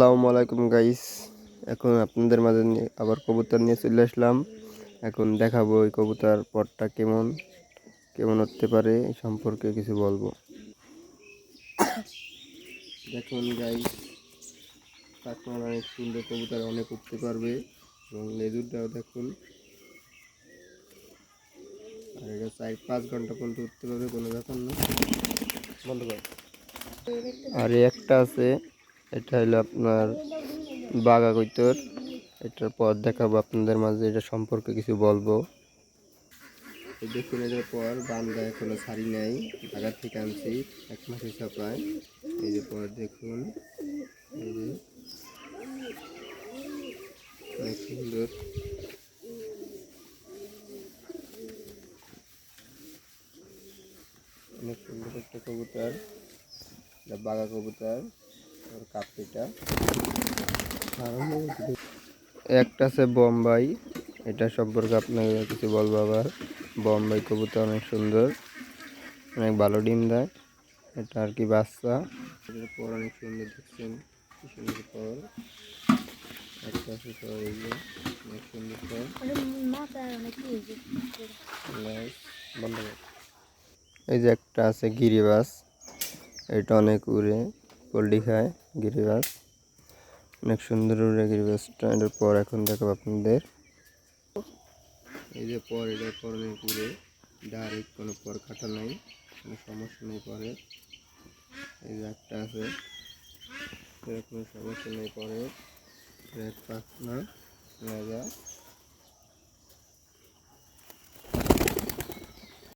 আসসালামু আলাইকুম গাইস এখন আপনাদের মাঝে আবার কবুতর নিয়ে চলে আসলাম। এখন দেখাবো ওই কবুতর পটটা কেমন কেমন উঠতে পারে, এই সম্পর্কে কিছু বলব। দেখুন গাইস কাকমার অনেক সুন্দর কবুতর, অনেক উঠতে পারবে। এবং লেজুরটাও দেখুন। আর এটা চার পাঁচ ঘণ্টা পর্যন্ত উঠতে পারবে, কোনো ব্যাপার না। বন্ধ আর এই একটা আছে এটা হলো আপনার বাঘা কৈতর এটার পর দেখাবো আপনাদের মাঝে, এটা সম্পর্কে কিছু বলব। দেখুন এটার পর বান্দা এখনও শাড়ি নাই ঢাকা থেকে আনছি, এক মাসে চাপায় এই যে পর দেখুন। অনেক সুন্দর। অনেক সুন্দর একটা কবুতর বাঘা কবুতর। একটা আছে বোম্বাই। এটা সম্পর্কে আপনাকে কিছু বলব আবার। বোম্বাই কবুতর অনেক সুন্দর অনেক ভালো ডিম দেয়। এটা আর কি বাচ্চা। এটার পর অনেক সুন্দর দেখছেন কি সুন্দর পর। একটা আছে পর এই যে অনেক সুন্দর পর। বন্ধ এই যে একটা আছে গিরিবাস। এটা অনেক উড়ে পোলট্রি খায়। গিরিবাস। অনেক সুন্দর উড়ে গিরিবাসটা এটার পর এখন দেখাবো আপনাদের। এই যে পর এটার পর নেই পুরে। ডাইরেক্ট কোনো পর কাটা নাই, কোনো সমস্যা নেই পরে। এই যে একটা আছে কোনো সমস্যা নেই পরে। রেড পাখনা লাগা